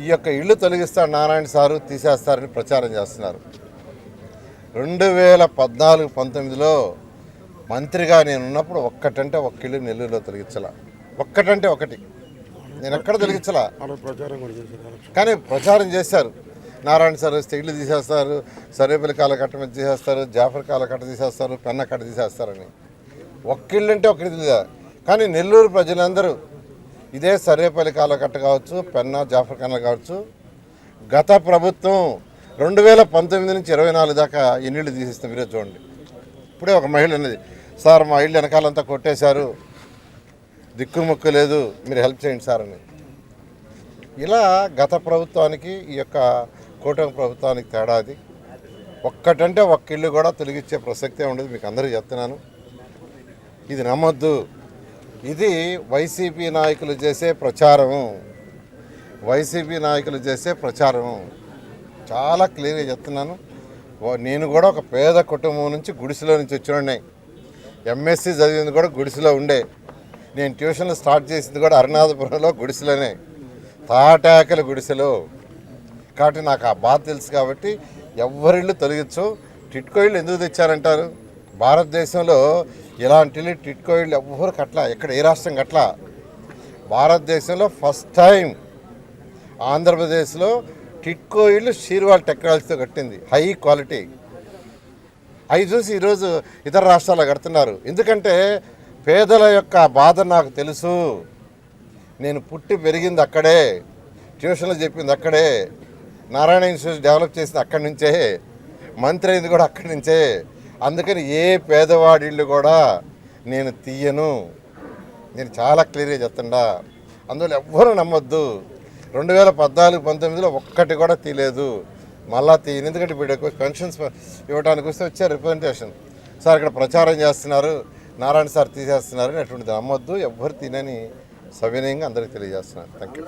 ఈ యొక్క ఇల్లు తొలగిస్తాడు నారాయణ సారు తీసేస్తారని ప్రచారం చేస్తున్నారు. రెండు వేల పద్నాలుగు పంతొమ్మిదిలో మంత్రిగా నేను ఉన్నప్పుడు ఒక్కటంటే ఒక్క ఇల్లు నెల్లూరులో తొలగించాల. ఒక్కటంటే ఒకటి. నేను ఎక్కడ తొలగించలా? కానీ ప్రచారం చేశారు. నారాయణ సార్ వస్తే ఇల్లు తీసేస్తారు సరేపల్లి కాలకట్ట మీద తీసేస్తారు జాఫర్ కాలకట్ట తీసేస్తారు పెన్న కట్ట తీసేస్తారని. ఒక్కిళ్ళు అంటే ఒక్కటి కానీ నెల్లూరు ప్రజలందరూ ఇదే సరేపల్లి కాలకట్ట కావచ్చు పెన్నా జాఫర్ కన్న కావచ్చు. గత ప్రభుత్వం రెండు వేల పంతొమ్మిది నుంచి ఇరవై నాలుగు దాకా ఎన్నిళ్ళు తీసేస్తాం మీరే చూడండి. ఇప్పుడే ఒక మహిళ అనేది సార్ మా ఇల్లు వెనకాలంతా కొట్టేశారు. దిక్కుముక్కు లేదు. మీరు హెల్ప్ చేయండి సార్ అని. ఇలా గత ప్రభుత్వానికి ఈ యొక్క కూటమి ప్రభుత్వానికి తేడా అది. ఒక్కటంటే ఒక్క ఇల్లు కూడా తొలగించే ప్రసక్తే ఉండదు. మీకు అందరికీ చెప్తున్నాను. ఇది నమ్మొద్దు. ఇది వైసీపీ నాయకులు చేసే ప్రచారం. వైసీపీ నాయకులు చేసే ప్రచారం. చాలా క్లియర్గా చెప్తున్నాను. నేను కూడా ఒక పేద కుటుంబం నుంచి గుడిసెలో నుంచి వచ్చిన ఎంఎస్సి చదివింది కూడా గుడిసెలో ఉండే. నేను ట్యూషన్లు స్టార్ట్ చేసింది కూడా అరుణాధపురంలో గుడిసెలోనే. తాటాకల గుడిసెలో. కాబట్టి నాకు ఆ బాధ తెలుసు కాబట్టి ఎవరిళ్ళు తొలగించు. టిట్కో ఇళ్ళు ఎందుకు తెచ్చారంటారు? భారతదేశంలో ఇలాంటి టిట్కోయిడ్లు ఎవరు ఎవ్వరు కట్లా ఎక్కడ ఏ రాష్ట్రం కట్లా భారతదేశంలో ఫస్ట్ టైం ఆంధ్రప్రదేశ్లో టిట్కో ఇళ్ళు షీర్వాల్ టెక్నాలజీతో కట్టింది హై క్వాలిటీ అవి చూసి ఈరోజు ఇతర రాష్ట్రాల్లో కడుతున్నారు. ఎందుకంటే పేదల యొక్క బాధ నాకు తెలుసు. నేను పుట్టి పెరిగింది అక్కడే ట్యూషన్లు చెప్పింది అక్కడే నారాయణ ఇన్స్టిట్యూట్ డెవలప్ చేసింది అక్కడి నుంచే మంత్రి అయింది కూడా అక్కడి నుంచే. అందుకని ఏ పేదవాడి ఇల్లు కూడా నేను తీయను. నేను చాలా క్లియర్గా చెప్తుండా అందువల్ల ఎవ్వరూ నమ్మొద్దు. రెండు వేల పద్నాలుగు పంతొమ్మిదిలో ఒక్కటి కూడా తీయలేదు మళ్ళా తీయను. ఎందుకంటే వీడికి పెన్షన్స్ ఇవ్వడానికి వస్తే వచ్చే రిప్రజెంటేషన్ సార్ ఇక్కడ ప్రచారం చేస్తున్నారు. నారాయణ సార్ తీసేస్తున్నారు. అటువంటిది నమ్మొద్దు. ఎవ్వరు తినని సవినయంగా అందరికీ తెలియజేస్తున్నారు థ్యాంక్ యూ